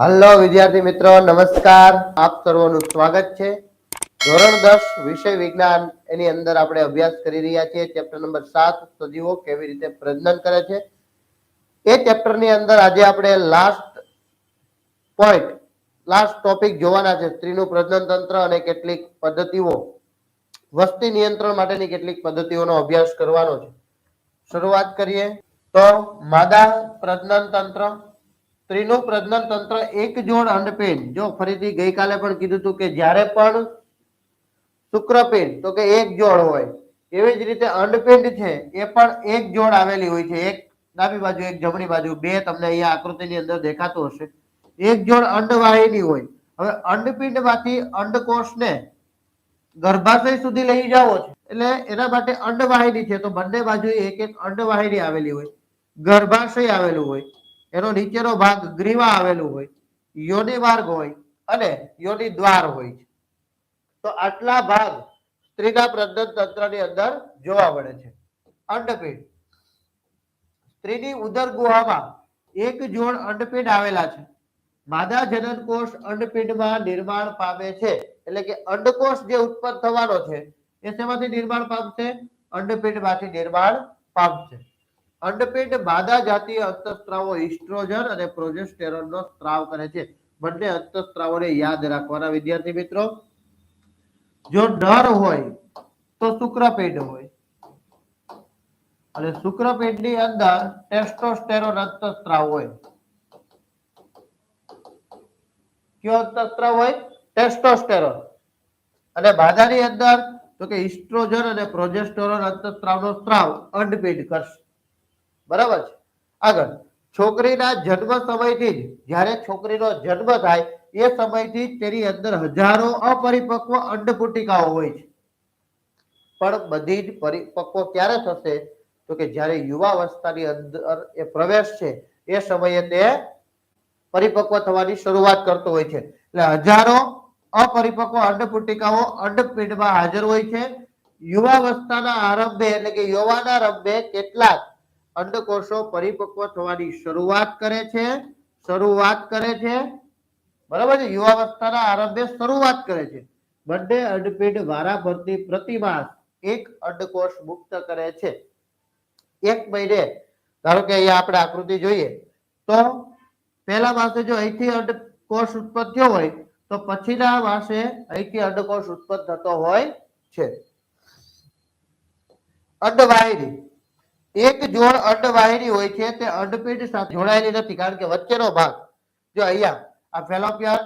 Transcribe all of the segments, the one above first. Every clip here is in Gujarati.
હલો વિદ્યાર્થી મિત્રો, નમસ્કાર. આપ સર્વનું સ્વાગત છે. ધોરણ દસ, વિષય વિજ્ઞાન, એની અંદર આપણે અભ્યાસ કરી રહ્યા છીએ. ચેપ્ટર નંબર સાત, સજીવો કેવી રીતે પ્રજનન કરે છે? એ ચેપ્ટરની અંદર આજે આપણે લાસ્ટ પોઈન્ટ લાસ્ટ ટોપિક જોવાના છે, સ્ત્રીનું પ્રજનન તંત્ર અને કેટલીક પદ્ધતિઓ. વસ્તી નિયંત્રણ માટેની કેટલીક પદ્ધતિઓનો અભ્યાસ કરવાનો છે. શરૂઆત કરીએ. તો, માદા પ્રજનન તંત્ર સ્ત્રીનું પ્રજનન તંત્ર એક જોડ અંડપિંડ જો ફરીથી ગઈકાલે પણ કીધું હતું કે જ્યારે પણ શુક્રપિંડ તો કે એક જોડ હોય, એવી જ રીતે અંડપિંડ છે, એ પણ એક જોડ આવેલી હોય છે. એક ડાબી બાજુ, એક જમણી બાજુ, બે તમને અહીંયા આકૃતિની અંદર દેખાતું હશે. એક જોડ અંડવાહિની હોય. હવે અંડપિંડમાંથી અંડકોષને ગર્ભાશય સુધી લઈ જાવો છે. એટલે એના માટે અંડવાહિની છે. તો બંને બાજુ એક એક અંડવાહિની આવેલી હોય. ગર્ભાશય આવેલું હોય. એનો નીચેનો ભાગ ગ્રીવા આવેલું હોય, યોનિ માર્ગ હોય અને યોનિ દ્વાર હોય છે. તો આટલા ભાગ સ્ત્રીના પ્રજનન તંત્રની અંદર જોવા મળે છે. અંડપીંડ. સ્ત્રીની ઉદર ગુહામાં એક જોડ અંડપીંડ આવેલા છે. માદા જનનકોષ અંડપીંડમાં નિર્માણ પામે છે. એટલે કે અંડકોષ જે ઉત્પન્ન થવાનો છે, એ શેમાંથી નિર્માણ પામશે? અંડપીંડમાંથી નિર્માણ પામશે. અંડપિંડ માદા જાતીય અંતઃસ્ત્રાવો ઇસ્ટ્રોજન અને પ્રોજેસ્ટેરોનનો સ્ત્રાવ કરે છે. બંને અંતઃસ્ત્રાવોને યાદ રાખવાના વિદ્યાર્થી મિત્રો. જો નર હોય તો શુક્રપિંડ હોય. અને શુક્રપિંડની અંદર ટેસ્ટોસ્ટેરોન અંતઃસ્ત્રાવ હોય. કયો અંતઃસ્ત્રાવ હોય? ટેસ્ટોસ્ટેરોન. અને માદાની અંદર તો કે ઇસ્ટ્રોજન અને પ્રોજેસ્ટેરોન અંતઃસ્ત્રાવનો સ્ત્રાવ અંડપિંડ કરશે. બરાબર છે? આગળ. છોકરીના જન્મ સમયથી જ, જ્યારે છોકરીનો જન્મ થાય, એ સમયથી તેની અંદર હજારો અપરિપક્વ અંડપુટિકાઓ હોય છે. પણ બધી જ પરિપક્વ ક્યારે થશે? તો કે જ્યારે યુવાવસ્થાની અંદર એ પ્રવેશ છે, એ સમયે તે પરિપક્વ થવાની શરૂઆત કરતો હોય છે. એટલે હજારો અપરિપક્વ અંડપુટિકાઓ અંડપીંડમાં હાજર હોય છે. યુવાવસ્થાના આરંભે, એટલે કે યુવાના આરંભે કેટલાક અંડકોષો પરિપક્વ થવાની શરૂઆત કરે છે. શરૂઆત કરે છે. બરાબર છે? યુવાવસ્થાના આરંભે શરૂઆત કરે છે. બંને અંડપિંડ વારા ફરતી પ્રતિમાસ એક અંડકોષ મુક્ત કરે છે. એક મહિને, ધારો કે અહીંયા આપણે આકૃતિ જોઈએ, તો પહેલા માસે જો અહીંથી અંડકોષ ઉત્પન્ન થયો હોય, તો પછીના માસે અહીંથી અંડકોષ ઉત્પન્ન થતો હોય છે. અંડવાહિની એક જોડ અંડવાહિની હોય છે, તે અંડપિંડ સાથે જોડાયેલી નથી, કારણ કે વચ્ચેનો ભાગ, જો અહીંયા, આ ફેલોપિયન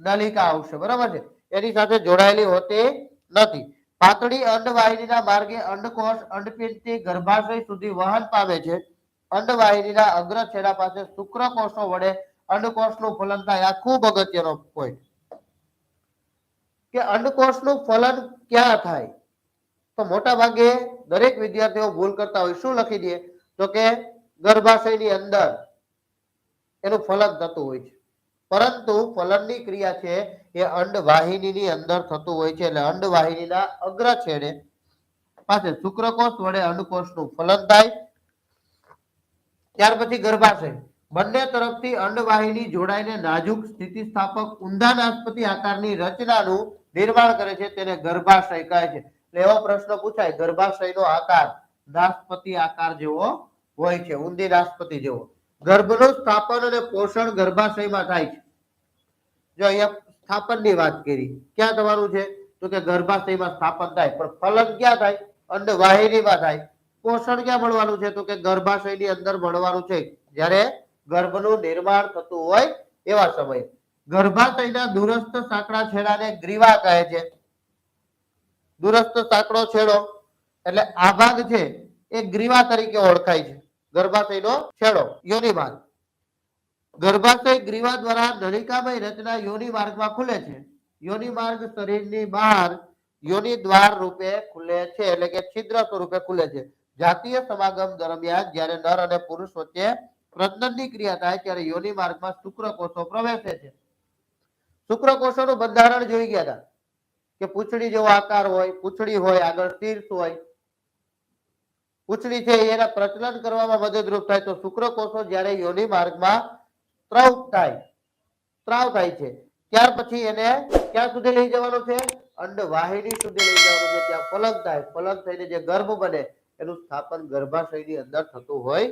નલિકા આવશે, બરાબર છે? એની સાથે જોડાયેલી હોતી નથી. પાતળી અંડવાહિનીના માર્ગે અંડકોષ અંડપિંડથી ગર્ભાશય સુધી વહન પામે છે. અંડવાહિનીના અગ્ર છેડા પાસે શુક્રકોષો વડે અંડકોષનું ફલન થાય, આ ખૂબ અગત્યનો પોઈન્ટ કે અંડકોષનું ફલન ક્યાં થાય? તો મોટા ભાગે દરેક વિદ્યાર્થીઓ ભૂલ કરતા હોય, શું લખી દે તો કે ગર્ભાશયની અંદર એનું ફલન થતું હોય છે. પરંતુ ફલનની ક્રિયા છે એ અંડવાહિનીની અંદર થતું હોય છે, એટલે અંડવાહિનીના અગ્ર છેડે પાસે શુક્રકોષ વડે અંડકોષનું ફલન થાય. ત્યાર પછી ગર્ભાશય. બંને તરફથી અંડવાહિની જોડાઈને નાજુક સ્થિતિસ્થાપક ઊંધા નાસ્પતિ આકારની રચનાનું નિર્માણ કરે છે, તેને ગર્ભાશય કહે છે. એવો પ્રશ્ન પૂછાય. ગર્ભાશયનો આકાર રાષ્ટ્રપતિ આકાર જેવો હોય છે, ઊંધી રાષ્ટ્રપતિ જેવો. ગર્ભનું સ્થાપન અને પોષણ ગર્ભાશયમાં થાય છે. જો અહીંયા સ્થાપનની વાત કરી, ક્યાં તમારું છે? તો કે ગર્ભાશયમાં સ્થાપન થાય, પણ ફલન ક્યાં થાય? અંડવાહિનીમાં થાય. પોષણ ક્યાં મળવાનું છે? તો કે ગર્ભાશયની અંદર મળવાનું છે. જ્યારે ગર્ભનું નિર્માણ થતું હોય એવા સમયે. ગર્ભાશયના દૂરસ્થ સાંકડા છેડાને ગ્રીવા કહે છે. દૂરસ્થ સાંકડો છેડો. એટલે આ ભાગ છે એ ગ્રીવા તરીકે ઓળખાય છે. ગર્ભાશયનો છેડો યોનિમાર્ગ ગર્ભાશય ગ્રીવા દ્વારા નલિકામય રચના યોનિ માર્ગમાં ખુલે છે. યોનિમાર્ગ શરીરની બહાર યોનિ દ્વાર રૂપે ખુલે છે, એટલે કે છિદ્ર સ્વરૂપે ખુલે છે. જાતીય સમાગમ દરમિયાન જ્યારે નર અને પુરુષ વચ્ચે પ્રજનનની ક્રિયા થાય ત્યારે યોનિ માર્ગમાં શુક્રકોષો પ્રવેશે છે. શુક્રકોષોનું બંધારણ જોઈ ગયા હતા. કે પૂંછડી જેવો આકાર હોય, પૂંછડી હોય, આગળ શીર્ષ હોય. પૂંછડી છે એના પ્રચલન કરવામાં મદદરૂપ થાય તો શુક્રકોષો જ્યારે યોનિ માર્ગમાં સ્ત્રવ થાય, સ્ત્રાવ થાય છે. ત્યાર પછી એને ક્યાં સુધી લઈ જવાનો છે? અંડવાહિની સુધી લઈ જવાનો છે. ત્યાં ફલક થાય. ફલક થઈને જે ગર્ભ બને, એનું સ્થાપન ગર્ભાશયની અંદર થતું હોય